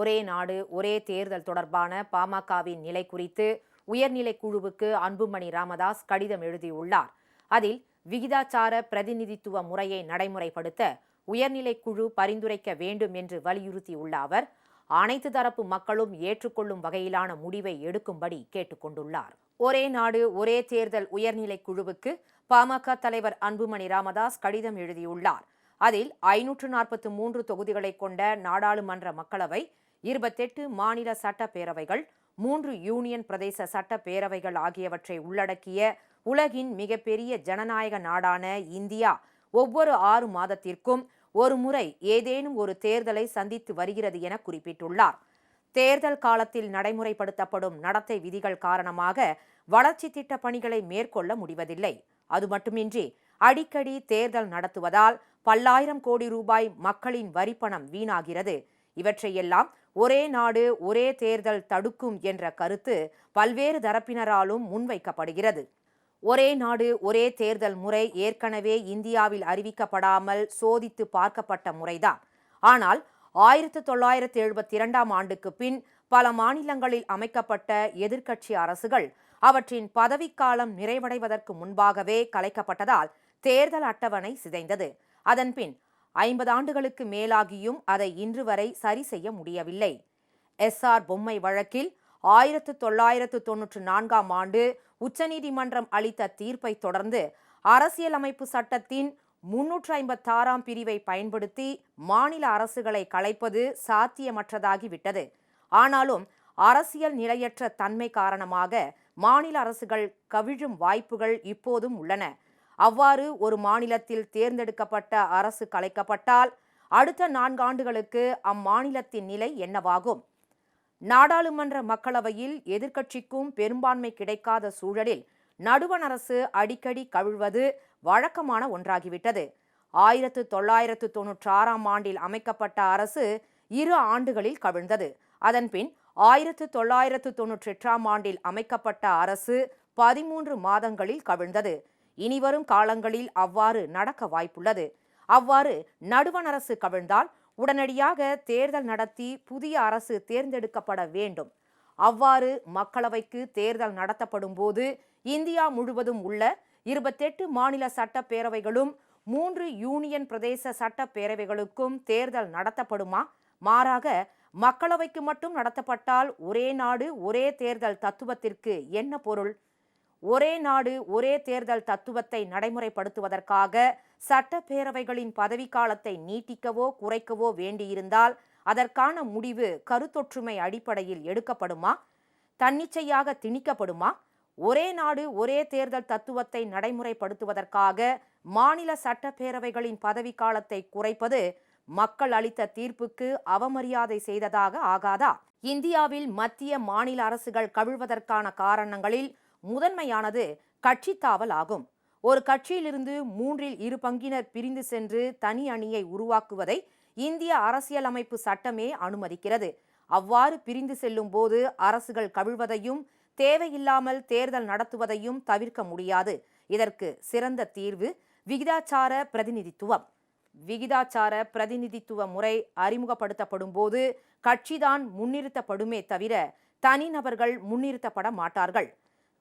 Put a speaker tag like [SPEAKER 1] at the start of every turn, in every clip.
[SPEAKER 1] ஒரே நாடு ஒரே தேர்தல் தொடர்பான பாமகவின் நிலை குறித்து உயர்நிலைக் குழுவுக்கு அன்புமணி ராமதாஸ் கடிதம் எழுதியுள்ளார். அதில் விகிதாச்சார பிரதிநிதித்துவ முறையை நடைமுறைப்படுத்த உயர்நிலைக் குழு பரிந்துரைக்க வேண்டும் என்று வலியுறுத்தியுள்ள அவர் அனைத்து தரப்பு மக்களும் ஏற்றுக்கொள்ளும் வகையிலான முடிவை எடுக்கும்படி கேட்டுக்கொண்டுள்ளார் ஒரே நாடு ஒரே தேர்தல் உயர்நிலைக் குழுவுக்கு பாமக தலைவர் அன்புமணி ராமதாஸ் கடிதம் எழுதியுள்ளார். அதில் ஐநூற்று நாற்பத்து மூன்று தொகுதிகளை கொண்ட நாடாளுமன்ற மக்களவை இருபத்தெட்டு மாநில சட்டப்பேரவைகள் மூன்று யூனியன் பிரதேச சட்டப்பேரவைகள் ஆகியவற்றை உள்ளடக்கிய உலகின் மிகப்பெரிய ஜனநாயக நாடான இந்தியா ஒவ்வொரு ஆறு மாதத்திற்கும் ஒரு முறை ஏதேனும் ஒரு தேர்தலை சந்தித்து வருகிறது என குறிப்பிட்டுள்ளார். தேர்தல் காலத்தில் நடைமுறைப்படுத்தப்படும் நடத்தை விதிகள் காரணமாக வளர்ச்சி திட்ட பணிகளை மேற்கொள்ள முடிவதில்லை. அது மட்டுமின்றி அடிக்கடி தேர்தல் நடத்துவதால் பல்லாயிரம் கோடி ரூபாய் மக்களின் வரிப்பணம் வீணாகிறது. இவற்றையெல்லாம் ஒரே நாடு ஒரே தேர்தல் தடுக்கும் என்ற கருத்து பல்வேறு தரப்பினராலும் முன்வைக்கப்படுகிறது. ஒரே நாடு ஒரே தேர்தல் முறை ஏற்கனவே இந்தியாவில் அறிவிக்கப்படாமல் சோதித்து பார்க்கப்பட்ட முறைதான். ஆனால் ஆயிரத்து தொள்ளாயிரத்து எழுபத்தி இரண்டாம் ஆண்டுக்கு பின் பல மாநிலங்களில் அமைக்கப்பட்ட எதிர்க்கட்சி அரசுகள் அவற்றின் பதவிக்காலம் நிறைவடைவதற்கு முன்பாகவே கலைக்கப்பட்டதால் தேர்தல் அட்டவணை சிதைந்தது. அதன்பின் ஐம்பது ஆண்டுகளுக்கு மேலாகியும் அதை இன்று வரை சரி செய்ய முடியவில்லை. எஸ்ஆர் பொம்மை வழக்கில் ஆயிரத்து தொள்ளாயிரத்து தொன்னூற்று நான்காம் ஆண்டு உச்சநீதிமன்றம் அளித்த தீர்ப்பை தொடர்ந்து அரசியலமைப்பு சட்டத்தின் முன்னூற்று ஐம்பத்தாறாம் பிரிவை பயன்படுத்தி மாநில அரசுகளை கலைப்பது சாத்தியமற்றதாகிவிட்டது. ஆனாலும் அரசியல் நிலையற்ற தன்மை காரணமாக மாநில அரசுகள் கவிழும் வாய்ப்புகள் இப்போதும் உள்ளன. அவ்வாறு ஒரு மாநிலத்தில் தேர்ந்தெடுக்கப்பட்ட அரசு கலைக்கப்பட்டால் அடுத்த நான்காண்டுகளுக்கு அம்மாநிலத்தின் நிலை என்னவாகும்? நாடாளுமன்ற மக்களவையில் எதிர்க்கட்சிக்கும் பெரும்பான்மை கிடைக்காத சூழலில் நடுவண் அரசு அடிக்கடி கவிழ்வது வழக்கமான ஒன்றாகிவிட்டது. ஆயிரத்து தொள்ளாயிரத்து தொன்னூற்றி ஆறாம் ஆண்டில் அமைக்கப்பட்ட அரசு இரு ஆண்டுகளில் கவிழ்ந்தது. அதன்பின் ஆயிரத்து தொள்ளாயிரத்து தொன்னூற்றி எட்டாம் ஆண்டில் அமைக்கப்பட்ட அரசு பதிமூன்று மாதங்களில் கவிழ்ந்தது. இனிவரும் காலங்களில் அவ்வாறு நடக்க வாய்ப்புள்ளது. அவ்வாறு நடுவண் அரசு கவிழ்ந்தால் உடனடியாக தேர்தல் நடத்தி புதிய அரசு தேர்ந்தெடுக்கப்பட வேண்டும். அவ்வாறு மக்களவைக்கு தேர்தல் நடத்தப்படும் போது இந்தியா முழுவதும் உள்ள இருபத்தெட்டு மாநில சட்டப்பேரவைகளும் மூன்று யூனியன் பிரதேச சட்டப்பேரவைகளுக்கும் தேர்தல் நடத்தப்படுமா? மாறாக மக்களவைக்கு மட்டும் நடத்தப்பட்டால் ஒரே நாடு ஒரே தேர்தல் தத்துவத்திற்கு என்ன பொருள்? ஒரே நாடு ஒரே தேர்தல் தத்துவத்தை நடைமுறைப்படுத்துவதற்காக சட்டப்பேரவைகளின் பதவிக்காலத்தை நீட்டிக்கவோ குறைக்கவோ வேண்டியிருந்தால் அதற்கான முடிவு கருத்தொற்றுமை அடிப்படையில் எடுக்கப்படுமா? தன்னிச்சையாக திணிக்கப்படுமா? ஒரே நாடு ஒரே தேர்தல் தத்துவத்தை நடைமுறைப்படுத்துவதற்காக மாநில சட்டப்பேரவைகளின் பதவிக்காலத்தை குறைப்பது மக்கள் அளித்த தீர்ப்புக்கு அவமரியாதை செய்ததாக ஆகாதா? இந்தியாவில் மத்திய மாநில அரசுகள் கவிழ்வதற்கான காரணங்களில் முதன்மையானது கட்சித்தாவல் ஆகும். ஒரு கட்சியிலிருந்து மூன்றில் இரு பங்கினர் பிரிந்து சென்று தனி அணியை உருவாக்குவதை இந்திய அரசியலமைப்பு சட்டமே அனுமதிக்கிறது. அவ்வாறு பிரிந்து செல்லும் போது அரசுகள் கவிழ்வதையும் தேவையில்லாமல் தேர்தல் நடத்துவதையும் தவிர்க்க முடியாது. இதற்கு சிறந்த தீர்வு விகிதாச்சார பிரதிநிதித்துவம். விகிதாச்சார பிரதிநிதித்துவ முறை அறிமுகப்படுத்தப்படும் போது கட்சிதான் முன்னிறுத்தப்படுமே தவிர தனிநபர்கள் முன்னிறுத்தப்பட மாட்டார்கள்.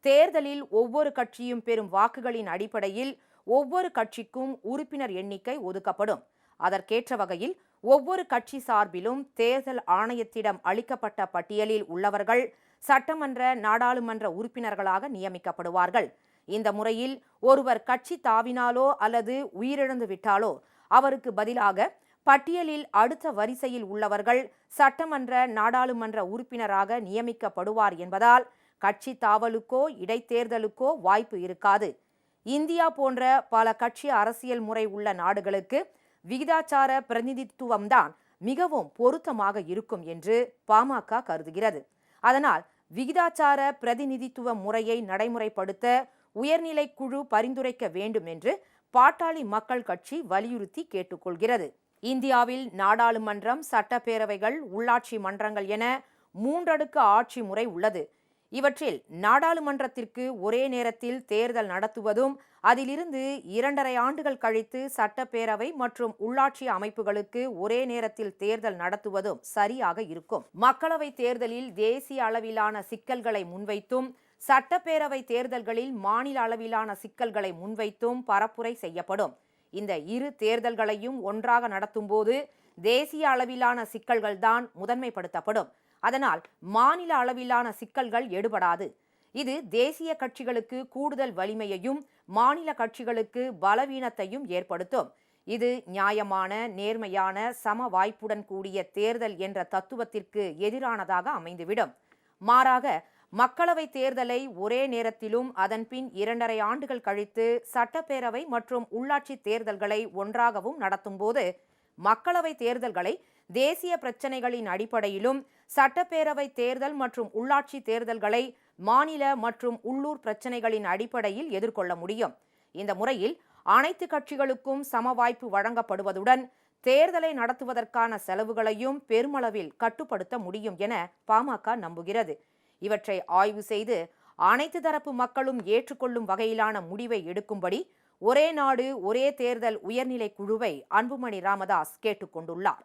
[SPEAKER 1] தேர்தலில் ஒவ்வொரு கட்சியும் பெறும் வாக்குகளின் அடிப்படையில் ஒவ்வொரு கட்சிக்கும் உறுப்பினர் எண்ணிக்கை ஒதுக்கப்படும். அதற்கேற்ற வகையில் ஒவ்வொரு கட்சி சார்பிலும் தேர்தல் ஆணையத்திடம் அளிக்கப்பட்ட பட்டியலில் உள்ளவர்கள் சட்டமன்ற நாடாளுமன்ற உறுப்பினர்களாக நியமிக்கப்படுவார்கள். இந்த முறையில் ஒருவர் கட்சி தாவினாலோ அல்லது உயிரிழந்து விட்டாலோ அவருக்கு பதிலாக பட்டியலில் அடுத்த வரிசையில் உள்ளவர்கள் சட்டமன்ற நாடாளுமன்ற உறுப்பினராக நியமிக்கப்படுவார் என்பதால் கட்சி தாவலுக்கோ இடைத்தேர்தலுக்கோ வாய்ப்பு இருக்காது. இந்தியா போன்ற பல கட்சி அரசியல் முறை உள்ள நாடுகளுக்கு விகிதாச்சார பிரதிநிதித்துவம்தான் மிகவும் பொருத்தமாக இருக்கும் என்று பாமக கருதுகிறது. அதனால் விகிதாச்சார பிரதிநிதித்துவ முறையை நடைமுறைப்படுத்த உயர்நிலை குழு பரிந்துரைக்க வேண்டும் என்று பாட்டாளி மக்கள் கட்சி வலியுறுத்தி கேட்டுக்கொள்கிறது. இந்தியாவில் நாடாளுமன்றம் சட்டப்பேரவைகள் உள்ளாட்சி மன்றங்கள் என மூன்றடுக்கு ஆட்சி முறை உள்ளது. இவற்றில் நாடாளுமன்றத்திற்கு ஒரே நேரத்தில் தேர்தல் நடத்துவதும் அதிலிருந்து இரண்டரை ஆண்டுகள் கழித்து சட்டப்பேரவை மற்றும் உள்ளாட்சி அமைப்புகளுக்கு ஒரே நேரத்தில் தேர்தல் நடத்துவதும் சரியாக இருக்கும். மக்களவை தேர்தலில் தேசிய அளவிலான சிக்கல்களை முன்வைத்தும் சட்டப்பேரவை தேர்தல்களில் மாநில அளவிலான சிக்கல்களை முன்வைத்தும் பரப்புரை செய்யப்படும். இந்த இரு தேர்தல்களையும் ஒன்றாக நடத்தும்போது தேசிய அளவிலான சிக்கல்கள்தான் முதன்மைப்படுத்தப்படும். அதனால் மாநில அளவிலான சிக்கல்கள் எடுபடாது. இது தேசிய கட்சிகளுக்கு கூடுதல் வலிமையையும் மாநில கட்சிகளுக்கு பலவீனத்தையும் ஏற்படுத்தும். இது நியாயமான நேர்மையான சம வாய்ப்புடன் கூடிய தேர்தல் என்ற தத்துவத்திற்கு எதிரானதாக அமைந்துவிடும். மாறாக மக்களவை தேர்தலை ஒரே நேரத்திலும் அதன்பின் இரண்டரை ஆண்டுகள் கழித்து சட்டப்பேரவை மற்றும் உள்ளாட்சி தேர்தல்களை ஒன்றாகவும் நடத்தும்போது மக்களவை தேர்தல்களை தேசிய பிரச்சினைகளின் அடிப்படையிலும் சட்டப்பேரவை தேர்தல் மற்றும் உள்ளாட்சி தேர்தல்களை மாநில மற்றும் உள்ளூர் பிரச்சினைகளின் அடிப்படையில் எதிர்கொள்ள முடியும். இந்த முறையில் அனைத்து கட்சிகளுக்கும் சம வாய்ப்பு வழங்கப்படுவதுடன் தேர்தலை நடத்துவதற்கான செலவுகளையும் பெருமளவில் கட்டுப்படுத்த முடியும் என பாமக நம்புகிறது. இவற்றை ஆய்வு செய்து அனைத்து தரப்பு மக்களும் ஏற்றுக்கொள்ளும் வகையிலான முடிவை எடுக்கும்படி ஒரே நாடு ஒரே தேர்தல் உயர்நிலை குழுவை அன்புமணி ராமதாஸ் கேட்டுக்கொண்டுள்ளார்